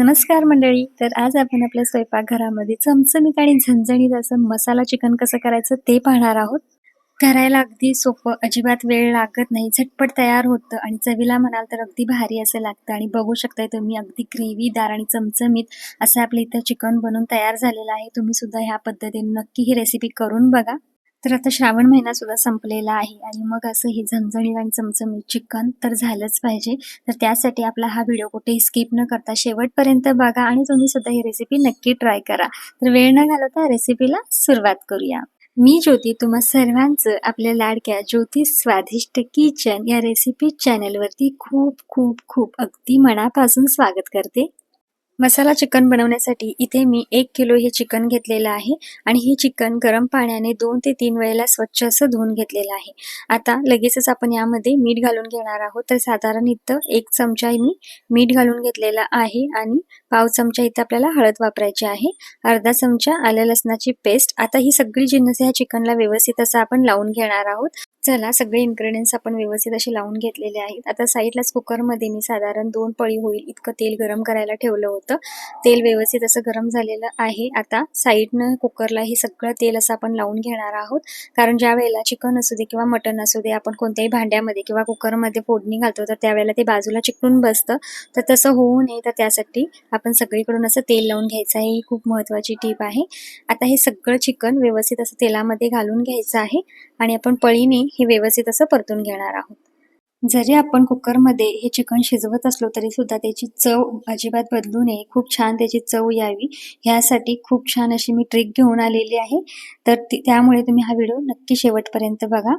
नमस्कार मंडळी. तर आज आपण आपल्या स्वयंपाकघरामध्ये चमचमीत आणि झणझणीत असं मसाला चिकन कसं करायचं ते पाहणार आहोत. करायला अगदी सोपं अजिबात वेळ लागत नाही झटपट तयार होतं आणि चवीला म्हणाल तर अगदी भारी असं लागतं. आणि बघू शकताय तुम्ही अगदी ग्रेव्हीदार आणि चमचमीत असं आपलं इथं चिकन बनवून तयार झालेलं आहे. तुम्ही सुद्धा ह्या पद्धतीने नक्की ही रेसिपी करून बघा. तर आता श्रावण महिना सुद्धा संपलेला आहे आणि मग असं हे झणझणीत आणि चमचमीत चिकन तर झालंच पाहिजे. तर त्यासाठी आपला हा व्हिडिओ कुठेही स्किप न करता शेवटपर्यंत बघा आणि तुम्ही सुद्धा ही रेसिपी नक्की ट्राय करा. तर वेळ न घालवता रेसिपीला सुरुवात करूया. मी ज्योती तुम्हा सर्वांचं आपल्या लाडक्या ज्योती स्वादिष्ट किचन या रेसिपी चॅनलवरती खूप खूप खूप अगदी मनापासून स्वागत करते. मसाला चिकन बनवण्यासाठी इथे मी एक किलो हे चिकन घेतलेलं आहे आणि हे चिकन गरम पाण्याने दोन ते तीन वेळेला स्वच्छ असं धुवून घेतलेलं आहे. आता लगेचच आपण यामध्ये मीठ घालून घेणार आहोत. तर साधारण इथं एक चमचा मी मीठ घालून घेतलेला आहे आणि पाव चमचा इथं आपल्याला हळद वापरायची आहे. अर्धा चमचा आलं लसणाची पेस्ट. आता ही सगळी जिन्नस ह्या चिकनला व्यवस्थित असं आपण लावून घेणार आहोत. चला सगळे इन्ग्रेडियंट्स आपण व्यवस्थित असे लावून घेतलेले आहेत. आता साईडलाच कुकरमध्ये मी साधारण दोन पळी होईल इतकं तेल गरम करायला ठेवलं होतं. तेल व्यवस्थित असं गरम झालेलं आहे. आता साईडनं कुकरला हे सगळं तेल असं आपण लावून घेणार आहोत. कारण ज्या वेळेला चिकन असू दे किंवा मटन असू दे आपण कोणत्याही भांड्यामध्ये किंवा कुकरमध्ये फोडणी घालतो तर त्यावेळेला ते बाजूला चिकटून बसतं. तर तसं होऊ नये. तर त्यासाठी आपण सगळीकडून असं तेल लावून घ्यायचं आहे. ही खूप महत्त्वाची टीप आहे. आता हे सगळं चिकन व्यवस्थित असं तेलामध्ये घालून घ्यायचं आहे आणि आपण पळीने हे व्यवस्थित असं परतून घेणार आहोत. जरी आपण कुकरमध्ये हे चिकन शिजवत असलो तरी सुद्धा त्याची चव अजिबात बदलू नये. खूप छान त्याची चव यावी. ह्यासाठी खूप छान अशी मी ट्रिक घेऊन आलेली आहे. तर त्यामुळे तुम्ही हा व्हिडिओ नक्की शेवटपर्यंत बघा.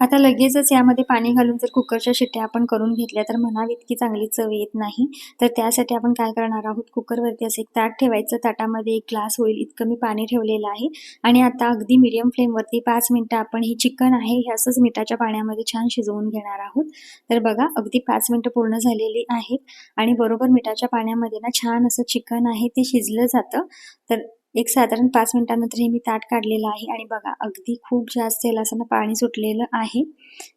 आता लगेचच यामध्ये पाणी घालून जर कुकरच्या शिट्ट्या आपण करून घेतल्या तर म्हणावी इतकी चांगली चव येत नाही. तर त्यासाठी आपण काय करणार आहोत? कुकरवरती असं एक ताट ठेवायचं. ताटामध्ये एक ग्लास होईल इतकं मी पाणी ठेवलेलं आहे. आणि आता अगदी मिडियम फ्लेमवरती पाच मिनटं आपण हे चिकन आहे हे असंच मिठाच्या पाण्यामध्ये छान शिजवून घेणार आहोत. तर बघा अगदी पाच मिनटं पूर्ण झालेली आहेत. आणि बरोबर मिठाच्या पाण्यामध्ये ना छान असं चिकन आहे ते शिजलं जातं. तर एक साधारण पाच मिनिटानंतर हे मी ताट काढलेलं आहे आणि बघा अगदी खूप जास्त याला पाणी सुटलेलं आहे.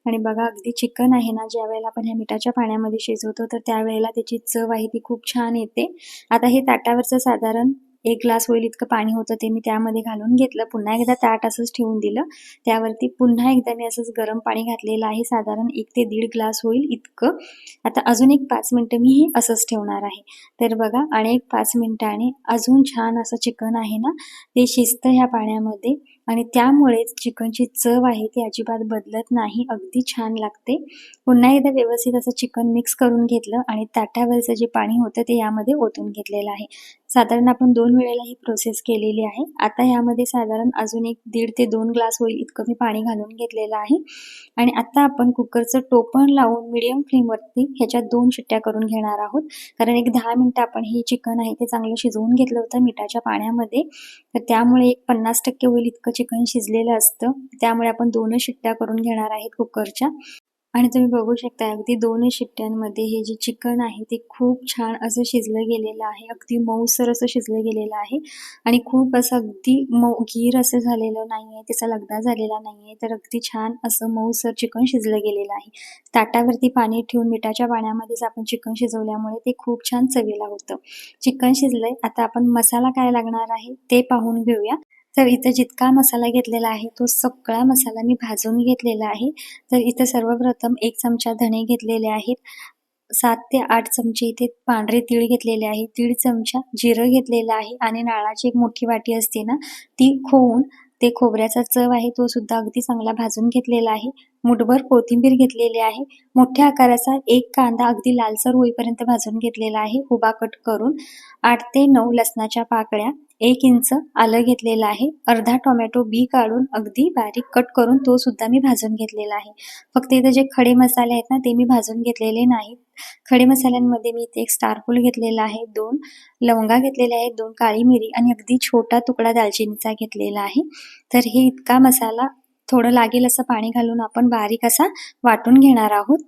आणि बघा अगदी चिकन आहे ना ज्या वेळेला आपण ह्या मिठाच्या पाण्यामध्ये शिजवतो तर त्यावेळेला त्याची चव आहे ती खूप छान येते. आता हे ताटावरचं साधारण एक ग्लास होईल इतकं पाणी होतं ते मी त्यामध्ये घालून घेतलं. पुन्हा एकदा ताट असंच ठेवून दिलं. त्यावरती पुन्हा एकदा मी असंच गरम पाणी घातलेलं आहे. साधारण एक ते दीड ग्लास होईल इतकं. आता अजून एक पाच मिनटं मी हे असंच ठेवणार आहे. तर बघा आणि एक पाच मिनटाने अजून छान असं चिकन आहे ना ते शिजतं ह्या पाण्यामध्ये. आणि त्यामुळेच चिकनची चव आहे ती अजिबात बदलत नाही. अगदी छान लागते. पुन्हा एकदा व्यवस्थित असं चिकन मिक्स करून घेतलं आणि ताटावरचं जे पाणी होतं ते यामध्ये ओतून घेतलेलं आहे. साधारण आपण दोन वेळेला ही प्रोसेस केलेली आहे. आता ह्यामध्ये साधारण अजून एक दीड ते दोन ग्लास होईल इतकं मी पाणी घालून घेतलेलं आहे. आणि आता आपण कुकरचं टोपण लावून मिडियम फ्लेमवरती ह्याच्यात दोन शिट्ट्या करून घेणार आहोत. कारण एक दहा मिनटं आपण हे चिकन आहे ते चांगलं शिजवून घेतलं होतं मिठाच्या पाण्यामध्ये. तर त्यामुळे एक पन्नास टक्के होईल इतकं चिकन शिजलेलं असतं. त्यामुळे आपण दोनच शिट्ट्या करून घेणार आहेत कुकरच्या. आणि तुम्ही बघू शकता अगदी दोन शिट्ट्यांमध्ये हे जे चिकन आहे ते खूप छान असं शिजलं गेलेलं आहे. अगदी मऊसर असं शिजलं गेलेलं आहे. आणि खूप असं अगदी मऊ गीर असं झालेलं नाही आहे त्याचा लगदा झालेला नाही आहे तर अगदी छान असं मऊसर चिकन शिजलं गेलेलं आहे. ताटावरती पाणी ठेवून मिठाच्या पाण्यामध्येच आपण चिकन शिजवल्यामुळे ते खूप छान चवीला होतं. चिकन शिजलंय. आता आपण मसाला काय लागणार आहे ते पाहून घेऊया. तर इथं जितका मसाला घेतलेला आहे तो सगळा मसाला मी भाजून घेतलेला आहे. तर इथं सर्वप्रथम एक चमचा धणे घेतलेले आहेत. सात ते आठ चमचे इथे पांढरे तीळ घेतलेले आहे. दीड चमचा जिरं घेतलेलं आहे. आणि नाळाची एक मोठी वाटी असते ना ती खोवून ते खोबऱ्याचा चव आहे तो सुद्धा अगदी चांगला भाजून घेतलेला आहे. मुठभर कोथिंबीर घेतलेली आहे. मोठ्या आकाराचा एक कांदा अगदी लालसर होईपर्यंत भाजून घेतलेला आहे. उभा कट करून आठ ते नऊ लसणाच्या पाकळ्या एक इंच आलं घेतलेलं आहे. अर्धा टोमॅटो बी काढून अगदी बारीक कट करून तो सुद्धा मी भाजून घेतलेला आहे. फक्त इथं जे खडे मसाले आहेत ना ते मी भाजून घेतलेले नाहीत. खडे मसाल्यांमध्ये मी इथे एक स्टारफूल घेतलेला आहे दोन. लवंगा घेतलेल्या आहेत दोन काळी मिरी आणि अगदी छोटा तुकडा दालचिनीचा घेतलेला आहे. तर हे इतका मसाला थोडं लागेल असं पाणी घालून आपण बारीक असा वाटून घेणार आहोत.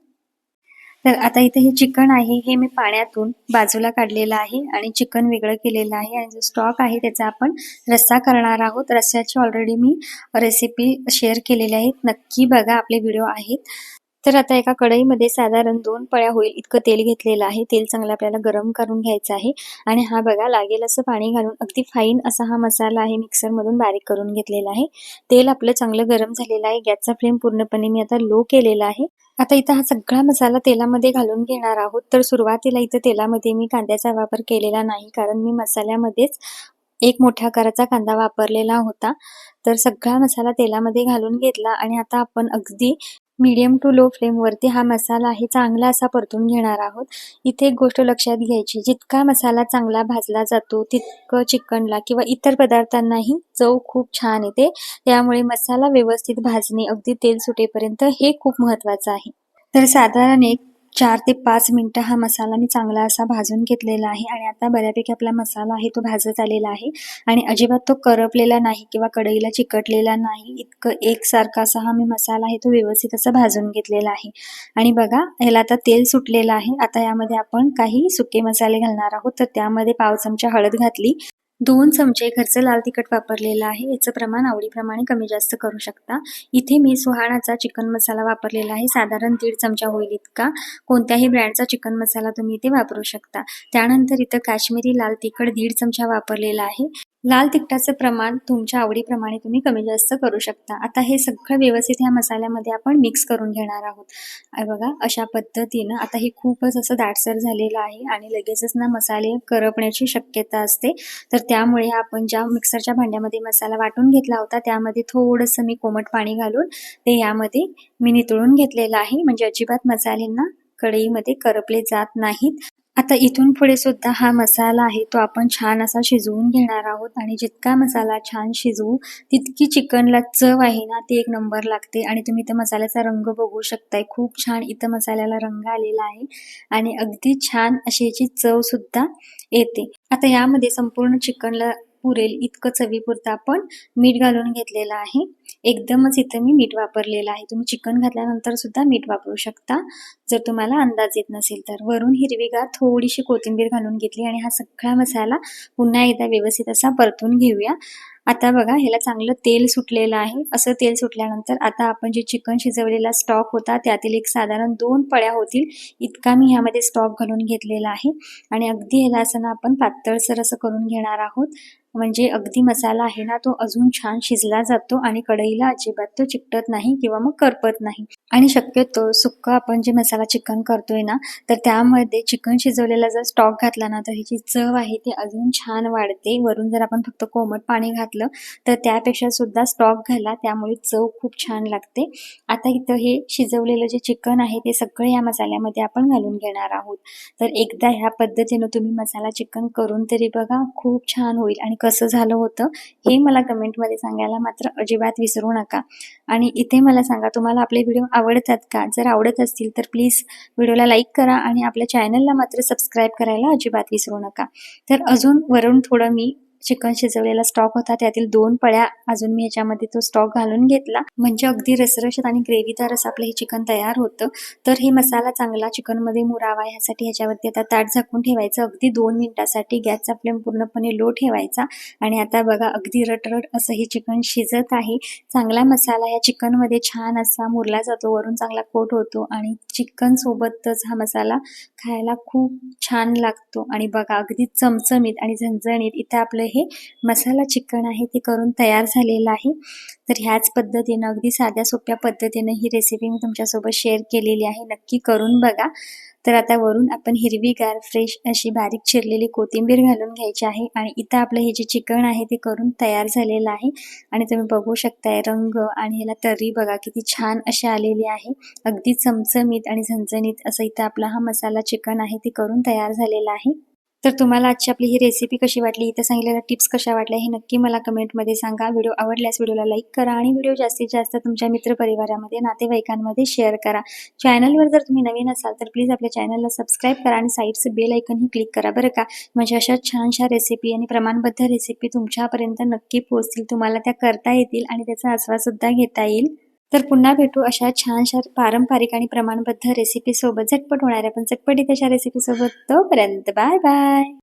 तर आता इथे हे चिकन आहे हे मी पाण्यातून बाजूला काढलेलं आहे आणि चिकन वेगळं केलेलं आहे आणि जो स्टॉक आहे त्याचा आपण रस्सा करणार आहोत. रस्स्याची ऑलरेडी मी रेसिपी शेअर केलेली आहेत नक्की बघा आपले व्हिडिओ आहेत. तर आता एका कढईमध्ये साधारण दोन पळ्या होईल. इतकं तेल घेतलेलं आहे. तेल चांगलं आपल्याला गरम करून घ्यायचं आहे. आणि हा बघा लागेल असं पाणी घालून. अगदी फाईन असा हा मसाला आहे मिक्सरमधून बारीक करून घेतलेला आहे. तेल आपलं चांगलं गरम झालेलं आहे. गॅसचा फ्लेम पूर्णपणे मी आता लो केलेला आहे. आता इथं हा सगळा मसाला तेलामध्ये घालून घेणार आहोत. तर सुरुवातीला इथं तेलामध्ये मी कांद्याचा वापर केलेला नाही. कारण मी मसाल्यामध्येच एक मोठ्या आकाराचा कांदा वापरलेला होता. तर सगळा मसाला तेलामध्ये घालून घेतला आणि आता आपण अगदी मीडियम टू लो फ्लेमवरती हा मसाला आहे चांगला असा परतून घेणार आहोत. इथे एक गोष्ट लक्षात घ्यायची जितका मसाला चांगला भाजला जातो तितकं चिकनला किंवा इतर पदार्थांनाही चव खूप छान येते. त्यामुळे मसाला व्यवस्थित भाजणे अगदी तेल सुटेपर्यंत हे खूप महत्वाचं आहे. तर साधारण एक चार ते पाच मिनिटं हा मसाला मी चांगला असा भाजून घेतलेला आहे आणि आता बऱ्यापैकी आपला मसाला आहे तो भाजत आलेला आहे. आणि अजिबात तो करपलेला नाही किंवा कढईला चिकटलेला नाही. इतकं एकसारखा असा हा मी मसाला आहे तो व्यवस्थित असा भाजून घेतलेला आहे. आणि बघा ह्याला आता तेल सुटलेलं आहे. आता यामध्ये आपण काही सुके मसाले घालणार आहोत. तर त्यामध्ये पाव चमचा हळद घातली. दोन चमचे घरचं लाल तिखट वापरलेलं आहे. याचं प्रमाण आवडीप्रमाणे कमी जास्त करू शकता. इथे मी सुहाणाचा चिकन मसाला वापरलेला आहे. साधारण दीड चमचा होईल इतका. कोणत्याही ब्रँडचा चिकन मसाला तुम्ही इथे वापरू शकता. त्यानंतर इथं काश्मीरी लाल तिखट दीड चमचा वापरलेला आहे. लाल तिखटाचं प्रमाण तुमच्या आवडीप्रमाणे तुम्ही कमी जास्त करू शकता. आता हे सगळं व्यवस्थित ह्या मसाल्यामध्ये आपण मिक्स करून घेणार आहोत. बघा अशा पद्धतीनं आता हे खूपच असं दाटसर झालेलं आहे आणि लगेचच ना मसाले करपण्याची शक्यता असते. तर त्यामुळे आपण ज्या मिक्सरच्या भांड्यामध्ये मसाला वाटून घेतला होता त्यामध्ये थोडंसं मी कोमट पाणी घालून ते यामध्ये मी नितळून घेतलेलं आहे. म्हणजे अजिबात मसाल्यांना कढईमध्ये करपले जात नाहीत. आता इथून पुढे सुद्धा हा मसाला आहे तो आपण छान असा शिजवून घेणार आहोत. आणि जितका मसाला छान शिजवू तितकी चिकनला चव आहे ना ती एक नंबर लागते. आणि तुम्ही इथं मसाल्याचा रंग बघू शकताय. खूप छान इथं मसाल्याला रंग आलेला आहे. आणि अगदी छान अशी याची चव सुद्धा येते. आता यामध्ये संपूर्ण चिकनला पुरेल इतकं चवीपुरतं आपण मीठ घालून घेतलेलं आहे. एकदमच इथं मी मीठ वापरलेलं आहे. तुम्ही चिकन घातल्यानंतर सुद्धा मीठ वापरू शकता. जर तुम्हाला अंदाज येत नसेल तर. वरून हिरवीगार थोडीशी कोथिंबीर घालून घेतली आणि हा सगळा मसाला पुन्हा एकदा व्यवस्थित असा परतून घेऊया. आता बघा ह्याला चांगलं तेल सुटलेलं आहे. असं तेल सुटल्यानंतर आता आपण जे चिकन शिजवलेला स्टॉक होता त्यातील एक साधारण दोन पळ्या होतील. इतका मी ह्यामध्ये स्टॉक घालून घेतलेला आहे. आणि अगदी ह्याला असं ना आपण पातळसर असं करून घेणार आहोत. म्हणजे अगदी मसाला आहे ना तो अजून छान शिजला जातो आणि कढईला अजिबात तो चिकटत नाही किंवा मग करपत नाही. आणि शक्यतो सुक्क आपण जे मसाला चिकन करतोय ना तर त्यामध्ये चिकन शिजवलेला जर स्टॉक घातला ना तर ह्याची चव आहे ती अजून छान वाढते. वरून जर आपण फक्त कोमट पाणी घातलं तर त्यापेक्षा सुद्धा स्टॉक घाला त्यामुळे चव खूप छान लागते. आता इथं हे शिजवलेलं जे चिकन आहे ते सगळं या मसाल्यामध्ये आपण घालून घेणार आहोत. तर एकदा ह्या पद्धतीनं तुम्ही मसाला चिकन करून तरी बघा खूप छान होईल आणि कसं झालं होतं हे मला कमेंटमध्ये सांगायला मात्र अजिबात विसरू नका. आणि इथे मला सांगा तुम्हाला आपले व्हिडिओ आवडतात का? जर आवडत असतील तर प्लीज व्हिडिओला लाईक करा आणि आपल्या चॅनलला मात्र सबस्क्राईब करायला अजिबात विसरू नका. तर अजून वरून थोडं मी चिकन शिजवलेला स्टॉक होता. त्यातील दोन पळ्या अजून मी ह्याच्यामध्ये तो स्टॉक घालून घेतला. म्हणजे अगदी रसरशीत आणि ग्रेव्हीदार असं आपलं हे चिकन तयार होतं. तर हे मसाला चांगला चिकनमध्ये मुरावा ह्यासाठी ह्याच्यावरती आता ताट झाकून ठेवायचं. अगदी दोन मिनिटासाठी गॅसचा फ्लेम पूर्णपणे लो ठेवायचा. आणि आता बघा अगदी रटरट असं हे चिकन शिजत आहे. चांगला मसाला या चिकनमध्ये छान असा मुरला जातो. वरून चांगला कोट होतो आणि चिकन सोबतच हा मसाला खायला खूप छान लागतो. आणि बघा अगदी चमचमीत आणि झणझणीत इथं आपलं हे मसाला चिकन आहे ते करून तयार झालेलं आहे. तर ह्याच पद्धतीनं अगदी साध्या सोप्या पद्धतीनं ही रेसिपी मी तुमच्यासोबत शेअर केलेली आहे. नक्की करून बघा. तर आता वरून आपण हिरवीगार फ्रेश अशी बारीक चिरलेली कोथिंबीर घालून घ्यायची आहे आणि इथं आपलं हे जे चिकन आहे ते करून तयार झालेलं आहे. आणि तुम्ही बघू शकताय रंग आणि ह्याला तरी बघा किती छान अशी आलेली आहे. अगदी चमचमीत आणि झणझणीत असं इथं आपला हा मसाला चिकन आहे ते करून तयार झालेला आहे. तर तुम्हाला आजची आपली ही रेसिपी कशी वाटली? इथं सांगितलेल्या टिप्स कशा वाटल्या? हे नक्की मला कमेंटमध्ये सांगा. व्हिडिओ आवडल्यास व्हिडिओला लाईक करा आणि व्हिडिओ जास्तीत जास्त तुमच्या मित्रपरिवारामध्ये नातेवाईकांमध्ये शेअर करा. चॅनलवर जर तुम्ही नवीन असाल तर प्लीज आपल्या चॅनलला सबस्क्राईब करा आणि साईडचं बेल ऐकनही क्लिक करा बरं का? म्हणजे अशा छानशा रेसिपी आणि प्रमाणबद्ध रेसिपी तुमच्यापर्यंत नक्की पोहोचतील तुम्हाला त्या करता येतील आणि त्याचा आस्वादसुद्धा घेता येईल. तर पुन्हा भेटू अशा छानशा पारंपरिक आणि प्रमाणबद्ध रेसिपी सोबत. झटपट होणाऱ्या पण चटपटीत अशा रेसिपी सोबत. तोपर्यंत बाय बाय.